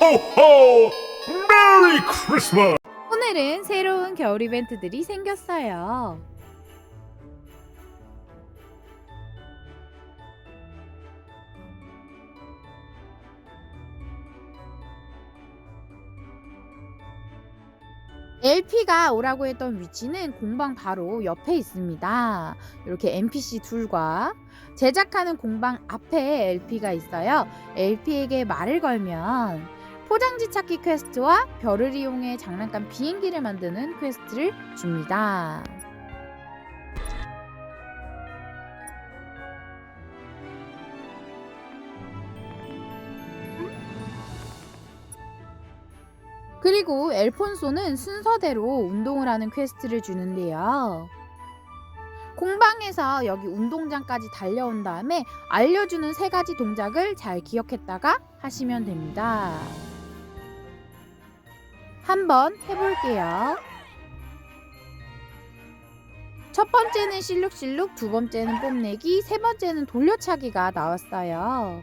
호호호! 메리 크리스마스! 오늘은 새로운 겨울 이벤트들이 생겼어요. LP가 오라고 했던 위치는 공방 바로 옆에 있습니다. 이렇게 NPC 둘과 제작하는 공방 앞에 LP가 있어요. LP에게 말을 걸면 포장지 찾기 퀘스트와 별을 이용해 장난감 비행기를 만드는 퀘스트를 줍니다. 그리고 엘폰소는 순서대로 운동을 하는 퀘스트를 주는데요. 공방에서 여기 운동장까지 달려온 다음에 알려주는 세 가지 동작을 잘 기억했다가 하시면 됩니다. 한번 해볼게요. 첫 번째는 실룩실룩, 두 번째는 뽐내기, 세 번째는 돌려차기가 나왔어요.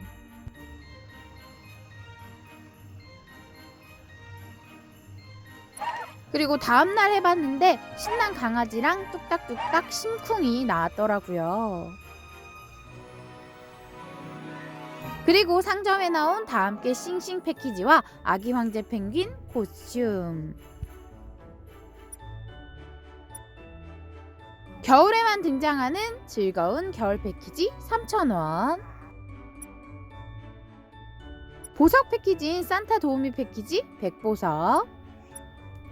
그리고 다음날 해봤는데 신난 강아지랑 뚝딱뚝딱 심쿵이 나왔더라고요. 그리고 상점에 나온 다 함께 싱싱 패키지와 아기 황제 펭귄 코스튬. 겨울에만 등장하는 즐거운 겨울 패키지 3,000원. 보석 패키지인 산타 도우미 패키지 100보석.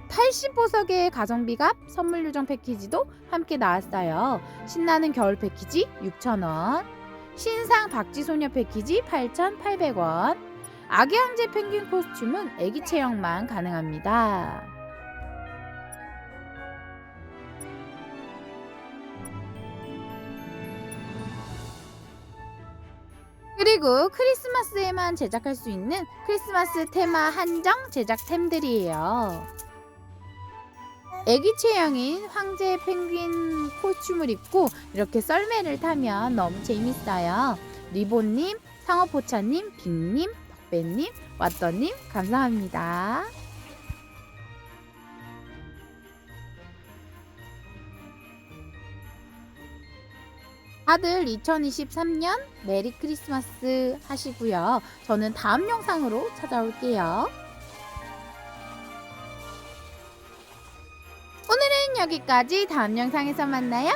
80보석의 가성비갑 선물 요정 패키지도 함께 나왔어요. 신나는 겨울 패키지 6,000원. 신상 박쥐소녀 패키지 8,800원. 아기 황제 펭귄 코스튬은 애기 체형만 가능합니다. 그리고 크리스마스에만 제작할 수 있는 크리스마스 테마 한정 제작템들이에요. 애기 체형인 황제 펭귄 코스튬을 입고 이렇게 썰매를 타면 너무 재밌어요. 리본님, 상어포차님, 빅님, 덕배님, 왓더님 감사합니다. 다들 2023년 메리 크리스마스 하시고요. 저는 다음 영상으로 찾아올게요. 여기까지 다음 영상에서 만나요.